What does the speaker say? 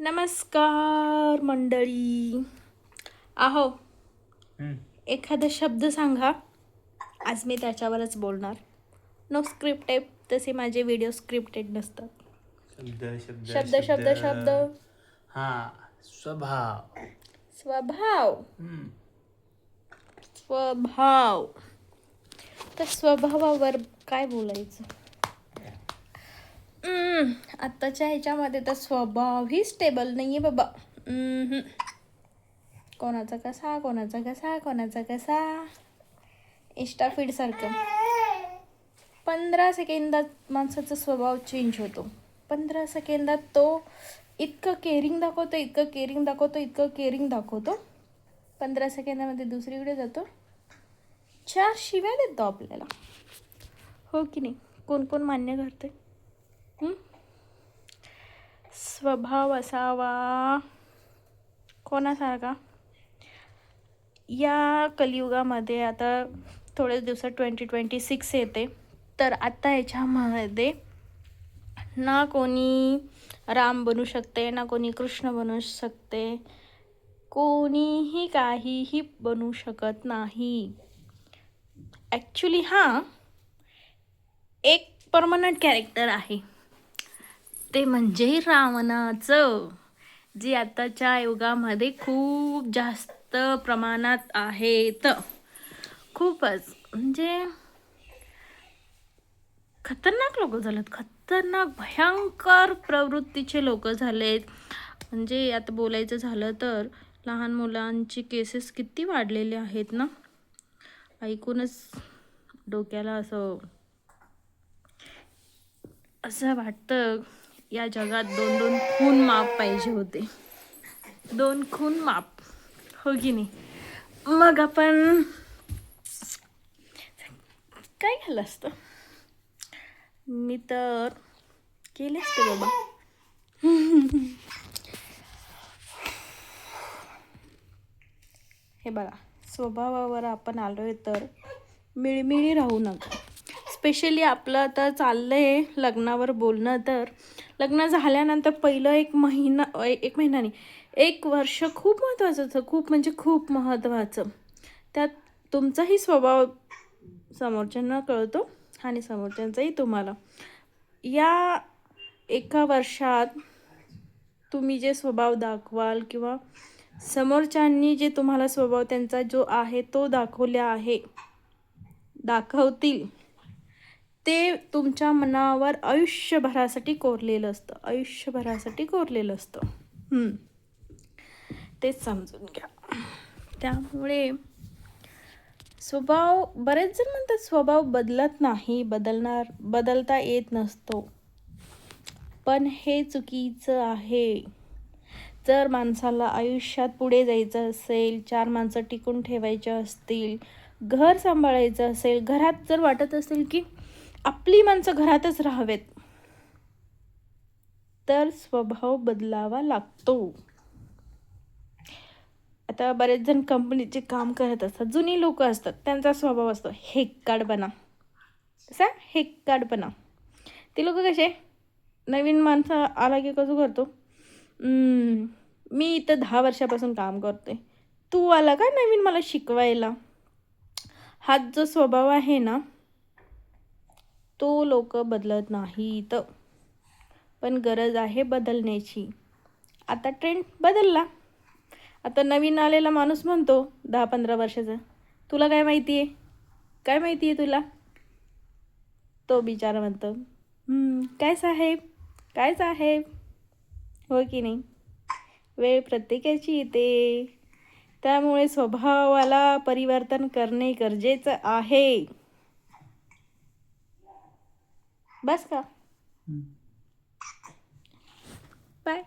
नमस्कार मंडळी. आहो. एखादा शब्द सांगा. आज मी त्याच्यावरच बोलणार. नो स्क्रिप्टेड तसे माझे व्हिडिओ स्क्रिप्टेड नसतात. शब्द शब्द शब्द शब्द हा स्वभाव. स्वभाव. स्वभाव. तर स्वभावावर काय बोलायचं? आत्ताच्या ह्याच्यामध्ये तर स्वभावही स्टेबल नाही आहे बाबा कोणाचा कसा कोणाचा कसा कोणाचा कसा? इंस्टा फीडसारखं पंधरा सेकंदात माणसाचा स्वभाव चेंज होतो. पंधरा सेकंदात तो इतकं केअरिंग दाखवतो इतकं केअरिंग दाखवतो इतकं केअरिंग दाखवतो. पंधरा सेकंदामध्ये दुसरीकडे जातो. चार शिव्या देतो आपल्याला. हो की नाही? कोण कोण मान्य करते स्वभाव असावा. कोणासारखा? या कलियुगामध्ये आता थोड्याच दिवसात ट्वेंटी ट्वेंटी सिक्स येते. तर आत्ता याच्यामध्ये ना कोणी राम बनू शकते ना कोणी कृष्ण बनू शकते. कोणीही काहीही बनू शकत नाही. ॲक्च्युली हा एक परमनंट कॅरेक्टर आहे. ते म्हणजे रावणाचं. जे आताच्या युगामध्ये खूप जास्त प्रमाणात आहेत. खूपच. म्हणजे खतरनाक लोक झालेत. खतरनाक भयंकर प्रवृत्तीचे लोक झालेत. म्हणजे आता बोलायचं झालं तर लहान मुलांची केसेस किती वाढलेले आहेत ना? ऐकूनच डोक्याला असं असं वाटतं. या जगात दोन दोन खून माप पाहिजे होते. दोन खून माप. हो की नाही? मग आपण काय झालं असतं? मी तर केले असते बाबा. हे बघा स्वभावावर आपण आलो आहे तर मिळमिळी राहू नका. स्पेशली आपलं आता चाललं आहे लग्नावर बोलणं तर लग्न झाल्यानंतर पहिलं एक महिना एक महिना नाही एक वर्ष खूप महत्त्वाचं होतं. खूप म्हणजे खूप महत्त्वाचं त्यात तुमचाही स्वभाव समोरच्यांना कळतो आणि समोरच्यांचाही तुम्हाला. या एका वर्षात तुम्ही जे स्वभाव दाखवाल किंवा समोरच्यांनी जे तुम्हाला स्वभाव त्यांचा जो आहे तो दाखवला आहे दाखवतील ते तुमच्या मनावर आयुष्यभरासाठी कोरलेलं असतं. आयुष्यभरासाठी कोरलेलं असतं. हम्म. तेच समजून घ्या. त्यामुळे स्वभाव बरेच जण म्हणतात स्वभाव बदलत नाही बदलणार बदलता येत नसतो. पण हे चुकीचं आहे. जर माणसाला आयुष्यात पुढे जायचं असेल चार माणसं टिकून ठेवायच्या असतील घर सांभाळायचं असेल घरात जर वाटत असेल की आपली माणसं घरातच राहावेत. तर स्वभाव बदलावा लागतो. आता बरेच जण कंपनीचे काम करत असतात. जुनी लोक असतात. त्यांचा स्वभाव असतो हेक्काडपणा. कसा हेक्काडपणा. ते लोक कसे नवीन माणसं आला की कसं करतो? मी इथं दहा वर्षापासून काम करते तू आला का नवीन मला शिकवायला? हा जो स्वभाव आहे ना तो लोक बदलत नाहीत. पण गरज आहे बदलण्याची. आता ट्रेंड बदलला. आता नवीन आलेला माणूस म्हणतो दहा पंधरा वर्षाचा. तुला काय माहिती आहे काय माहिती आहे तुला? तो बिचारा म्हणतो काय साहेब? काय साहेब? हो की नाही? वेळ प्रत्येकाची येते. त्यामुळे स्वभावाला परिवर्तन करणे गरजेचं आहे. बस का. बाय